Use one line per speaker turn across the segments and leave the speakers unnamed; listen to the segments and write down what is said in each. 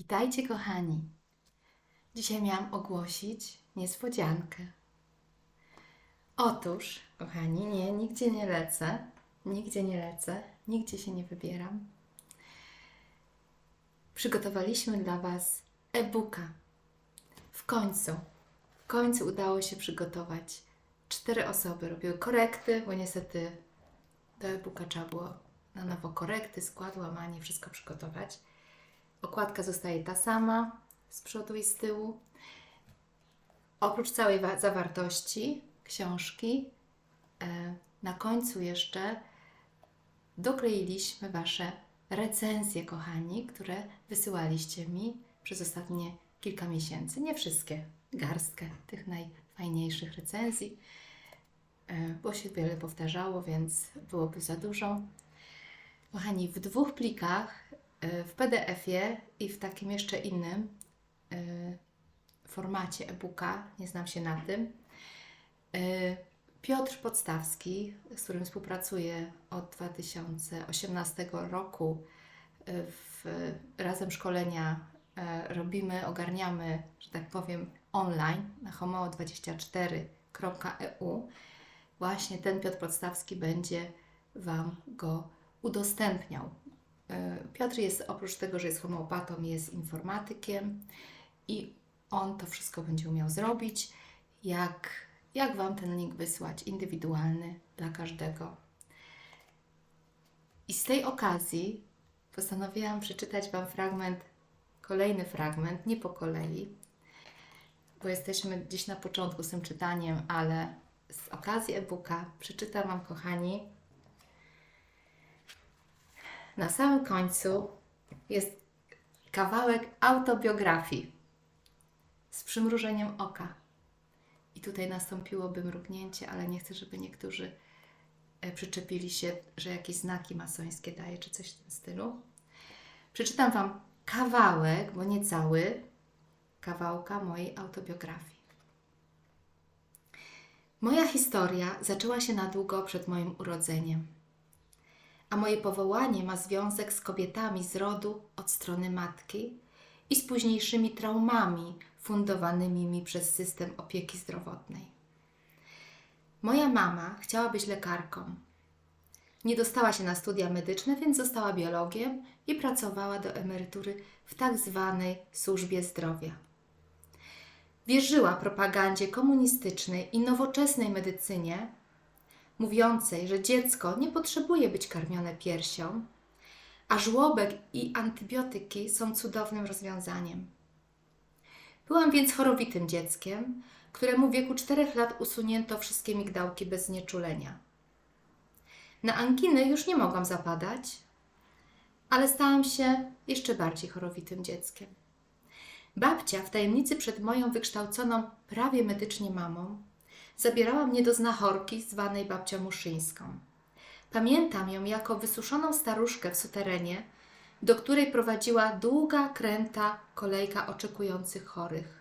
Witajcie, kochani. Dzisiaj miałam ogłosić niespodziankę. Otóż, kochani, nie, nigdzie nie lecę, nigdzie nie lecę, nigdzie się nie wybieram. Przygotowaliśmy dla Was e-booka. W końcu, w końcu udało się przygotować. Cztery osoby robiły korekty, bo niestety do e-booka trzeba było na nowo korekty, skład, łamanie, wszystko przygotować. Okładka zostaje ta sama z przodu i z tyłu. Oprócz całej wa- zawartości książki, e, na końcu jeszcze dokleiliśmy Wasze recenzje, kochani, które wysyłaliście mi przez ostatnie kilka miesięcy. Nie wszystkie, garstkę tych najfajniejszych recenzji, e, bo się wiele powtarzało, więc byłoby za dużo. Kochani, w dwóch plikach, w PDF-ie i w takim jeszcze innym y, formacie e-booka, nie znam się na tym, y, Piotr Podstawski, z którym współpracuję od 2018 roku, w, razem szkolenia robimy, ogarniamy, że tak powiem, online na homeo24.eu. Właśnie ten Piotr Podstawski będzie Wam go udostępniał. Piotr jest oprócz tego, że jest homeopatą, jest informatykiem i on to wszystko będzie umiał zrobić, jak, jak Wam ten link wysłać, indywidualny dla każdego. I z tej okazji postanowiłam przeczytać Wam fragment, kolejny fragment, nie po kolei, bo jesteśmy gdzieś na początku z tym czytaniem, ale z okazji e-booka przeczytam Wam, kochani, na samym końcu jest kawałek autobiografii z przymrużeniem oka. I tutaj nastąpiłoby mrugnięcie, ale nie chcę, żeby niektórzy e, przyczepili się, że jakieś znaki masońskie daje, czy coś w tym stylu. Przeczytam Wam kawałek, bo nie cały, kawałka mojej autobiografii. Moja historia zaczęła się na długo przed moim urodzeniem a moje powołanie ma związek z kobietami z rodu od strony matki i z późniejszymi traumami fundowanymi mi przez system opieki zdrowotnej. Moja mama chciała być lekarką. Nie dostała się na studia medyczne, więc została biologiem i pracowała do emerytury w tak zwanej służbie zdrowia. Wierzyła propagandzie komunistycznej i nowoczesnej medycynie, mówiącej, że dziecko nie potrzebuje być karmione piersią, a żłobek i antybiotyki są cudownym rozwiązaniem. Byłam więc chorowitym dzieckiem, któremu w wieku 4 lat usunięto wszystkie migdałki bez znieczulenia. Na anginy już nie mogłam zapadać, ale stałam się jeszcze bardziej chorowitym dzieckiem. Babcia w tajemnicy przed moją wykształconą prawie medycznie mamą zabierała mnie do znachorki zwanej babcią Muszyńską. Pamiętam ją jako wysuszoną staruszkę w suterenie, do której prowadziła długa, kręta kolejka oczekujących chorych.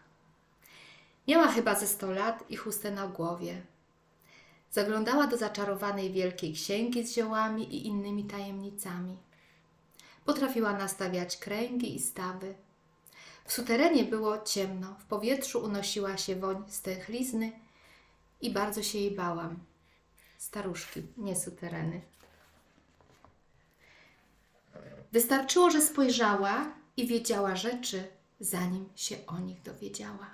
Miała chyba ze sto lat i chustę na głowie. Zaglądała do zaczarowanej wielkiej księgi z ziołami i innymi tajemnicami. Potrafiła nastawiać kręgi i stawy. W suterenie było ciemno, w powietrzu unosiła się woń stęchlizny i bardzo się jej bałam. Staruszki, nie sutereny. Wystarczyło, że spojrzała i wiedziała rzeczy, zanim się o nich dowiedziała.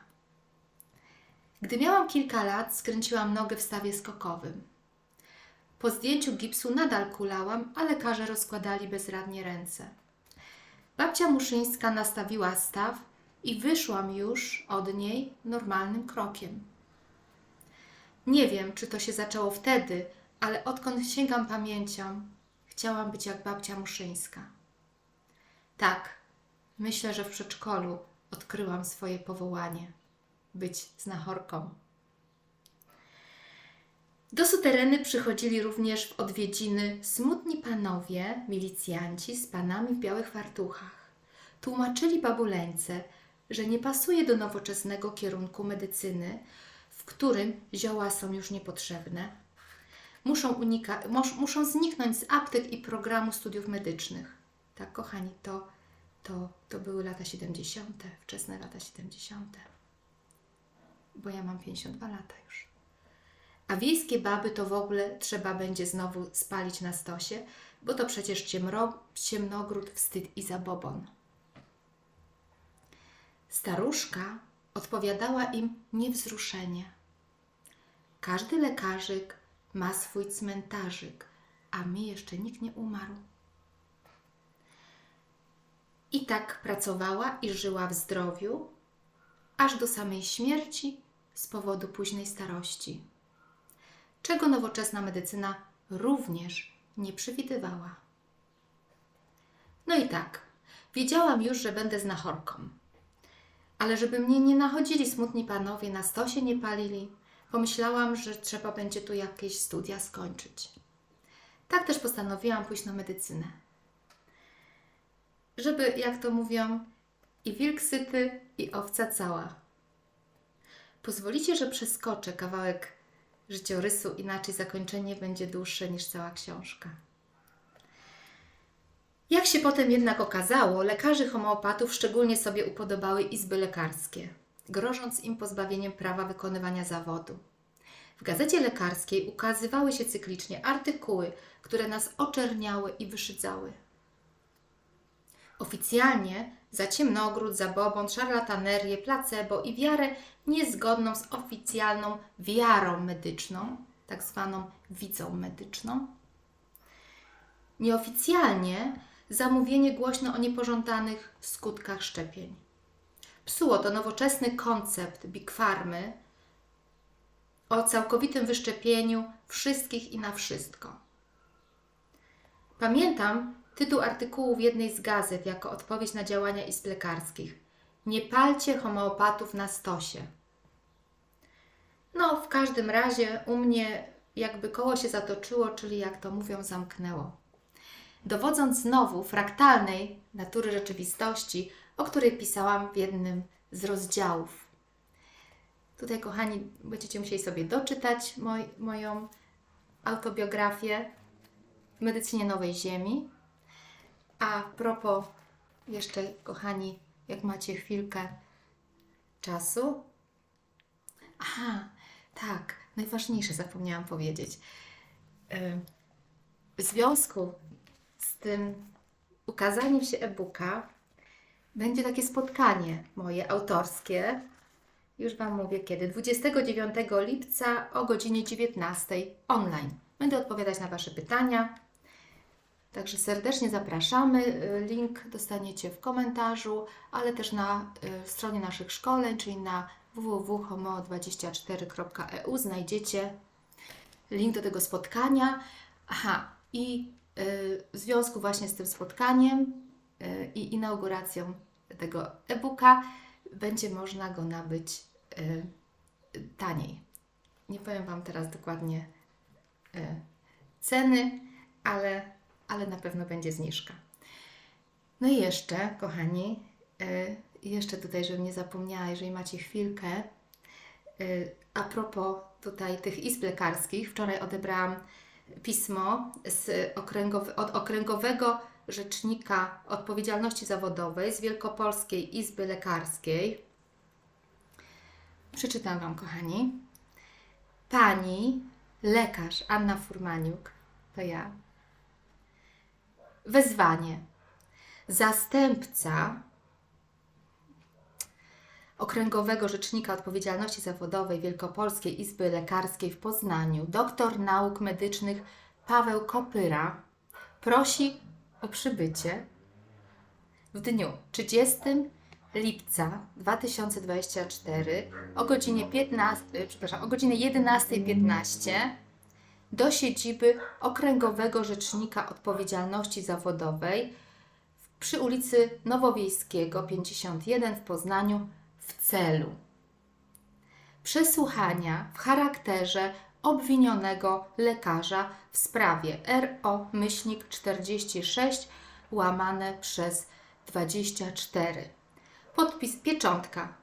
Gdy miałam kilka lat, skręciłam nogę w stawie skokowym. Po zdjęciu gipsu nadal kulałam, a lekarze rozkładali bezradnie ręce. Babcia Muszyńska nastawiła staw i wyszłam już od niej normalnym krokiem. Nie wiem, czy to się zaczęło wtedy, ale odkąd sięgam pamięcią, chciałam być jak babcia Muszyńska. Tak, myślę, że w przedszkolu odkryłam swoje powołanie być znachorką. Do sutereny przychodzili również w odwiedziny smutni panowie, milicjanci z panami w białych fartuchach. Tłumaczyli babuleńce, że nie pasuje do nowoczesnego kierunku medycyny, w którym zioła są już niepotrzebne. Muszą, unika- mus- muszą zniknąć z aptek i programu studiów medycznych. Tak, kochani, to to, to były lata 70., wczesne lata 70., bo ja mam 52 lata już. A wiejskie baby to w ogóle trzeba będzie znowu spalić na stosie, bo to przecież ciemro, ciemnogród, wstyd i zabobon. Staruszka odpowiadała im niewzruszenie. Każdy lekarzyk ma swój cmentarzyk, a mi jeszcze nikt nie umarł. I tak pracowała i żyła w zdrowiu, aż do samej śmierci z powodu późnej starości, czego nowoczesna medycyna również nie przewidywała. No i tak, wiedziałam już, że będę znachorką. Ale żeby mnie nie nachodzili smutni panowie, na stosie nie palili, pomyślałam, że trzeba będzie tu jakieś studia skończyć. Tak też postanowiłam pójść na medycynę. Żeby, jak to mówią, i wilk syty, i owca cała. Pozwolicie, że przeskoczę kawałek życiorysu, inaczej zakończenie będzie dłuższe niż cała książka. Jak się potem jednak okazało, lekarzy homeopatów szczególnie sobie upodobały izby lekarskie, grożąc im pozbawieniem prawa wykonywania zawodu. W gazecie lekarskiej ukazywały się cyklicznie artykuły, które nas oczerniały i wyszydzały. Oficjalnie za ciemnogród, zabobon, szarlatanerię, placebo i wiarę niezgodną z oficjalną wiarą medyczną, tak zwaną widzą medyczną. Nieoficjalnie za mówienie głośno o niepożądanych skutkach szczepień. Psuło to nowoczesny koncept Big Farmy o całkowitym wyszczepieniu wszystkich i na wszystko. Pamiętam tytuł artykułu w jednej z gazet jako odpowiedź na działania izb lekarskich. Nie palcie homeopatów na stosie. No, w każdym razie u mnie jakby koło się zatoczyło, czyli jak to mówią, zamknęło. Dowodząc znowu fraktalnej natury rzeczywistości, o której pisałam w jednym z rozdziałów. Tutaj, kochani, będziecie musieli sobie doczytać moj, moją autobiografię w medycynie Nowej Ziemi. A propos, jeszcze, kochani, jak macie chwilkę czasu. Aha, tak, najważniejsze zapomniałam powiedzieć. W związku z tym ukazaniem się e-booka będzie takie spotkanie moje autorskie. Już Wam mówię kiedy. 29 lipca o godzinie 19 online. Będę odpowiadać na Wasze pytania. Także serdecznie zapraszamy. Link dostaniecie w komentarzu, ale też na y, stronie naszych szkoleń, czyli na www.homeo24.eu znajdziecie link do tego spotkania. Aha, i w związku właśnie z tym spotkaniem y, i inauguracją tego e-booka będzie można go nabyć y, taniej. Nie powiem Wam teraz dokładnie y, ceny, ale, ale na pewno będzie zniżka. No i jeszcze, kochani, jeszcze tutaj, żebym nie zapomniała, jeżeli macie chwilkę, a propos tutaj tych izb lekarskich, wczoraj odebrałam pismo okręgowy, od Okręgowego Rzecznika Odpowiedzialności Zawodowej z Wielkopolskiej Izby Lekarskiej. Przeczytam Wam, kochani. Pani lekarz Anna Furmaniuk, to ja. Wezwanie. Zastępca Okręgowego Rzecznika Odpowiedzialności Zawodowej Wielkopolskiej Izby Lekarskiej w Poznaniu, doktor nauk medycznych Paweł Kopyra prosi o przybycie w dniu 30 lipca 2024 o godzinie 15, e, godzinie 11.15 do siedziby Okręgowego Rzecznika Odpowiedzialności Zawodowej przy ulicy Nowowiejskiego 51 w Poznaniu w celu przesłuchania w charakterze obwinionego lekarza w sprawie RO myślnik 46 łamane przez 24. Podpis pieczątka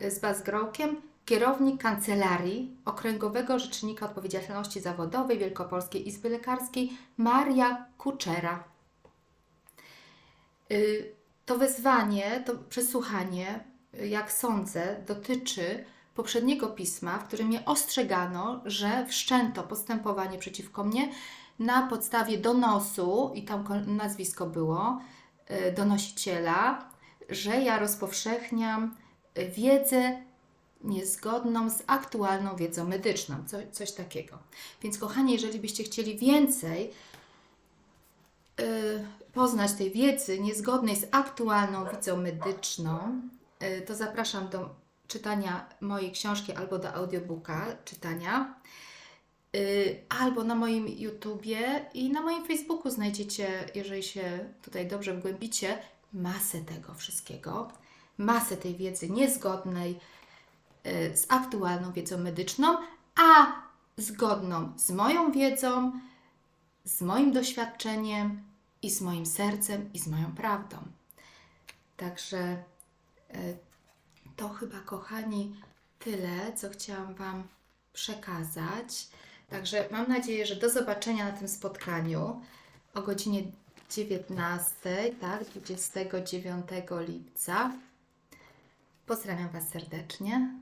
z bazgrołkiem kierownik Kancelarii Okręgowego Rzecznika Odpowiedzialności Zawodowej Wielkopolskiej Izby Lekarskiej Maria Kuczera. Y, To wezwanie, to przesłuchanie, jak sądzę, dotyczy poprzedniego pisma, w którym mnie ostrzegano, że wszczęto postępowanie przeciwko mnie na podstawie donosu, i tam ko- nazwisko było, y, donosiciela, że ja rozpowszechniam y, wiedzę niezgodną z aktualną wiedzą medyczną, co, coś takiego. Więc kochani, jeżeli byście chcieli więcej y, poznać tej wiedzy niezgodnej z aktualną wiedzą medyczną, to zapraszam do czytania mojej książki albo do audiobooka czytania. Y, albo na moim YouTubie i na moim Facebooku znajdziecie, jeżeli się tutaj dobrze wgłębicie, masę tego wszystkiego, masę tej wiedzy niezgodnej y, z aktualną wiedzą medyczną, a zgodną z moją wiedzą, z moim doświadczeniem i z moim sercem i z moją prawdą. Także y, to chyba, kochani, tyle, co chciałam Wam przekazać. Także mam nadzieję, że do zobaczenia na tym spotkaniu o godzinie 19, tak, 29 lipca. Pozdrawiam Was serdecznie.